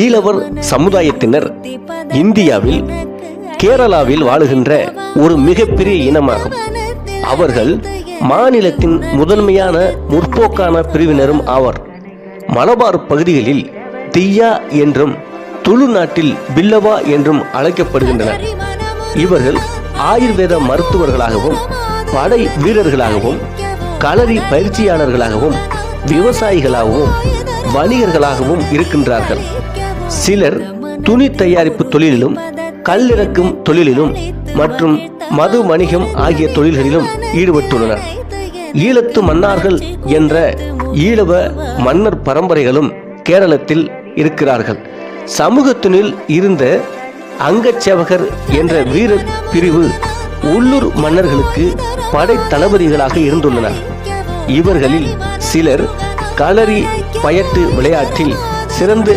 ஈழவர் சமுதாயத்தினர் இந்தியாவில் கேரளாவில் வாழுகின்ற ஒரு மிகப்பெரிய இனமாகும். அவர்கள் மாநிலத்தின் முதன்மையான முற்போக்கான பிரிவினரும் ஆவர். மலபார் பகுதிகளில் தியா என்றும் துளு நாட்டில் பில்லவா என்றும் அழைக்கப்படுகின்றனர். இவர்கள் ஆயுர்வேத மருத்துவர்களாகவும் படை வீரர்களாகவும் களரி பயிற்சியாளர்களாகவும் விவசாயிகளாகவும் வணிகர்களாகவும் இருக்கின்றார்கள். சிலர் துணி தயாரிப்பு தொழிலிலும் கல்லிறக்கும் தொழிலிலும் மற்றும் மது வணிகம் ஆகிய தொழில்களிலும் ஈடுபட்டுள்ளனர். ஈழத்து மன்னார்கள் என்ற ஈழவ மன்னர் பரம்பரைகளும் கேரளத்தில் இருக்கிறார்கள். சமூகத்தினில் இருந்த அங்கச்சேவகர் என்ற வீர பிரிவு உள்ளூர் மன்னர்களுக்கு படை தளபதிகளாக இருந்துள்ளனர். இவர்களில் சிலர் களரி பயட்டு விளையாட்டில் சிறந்து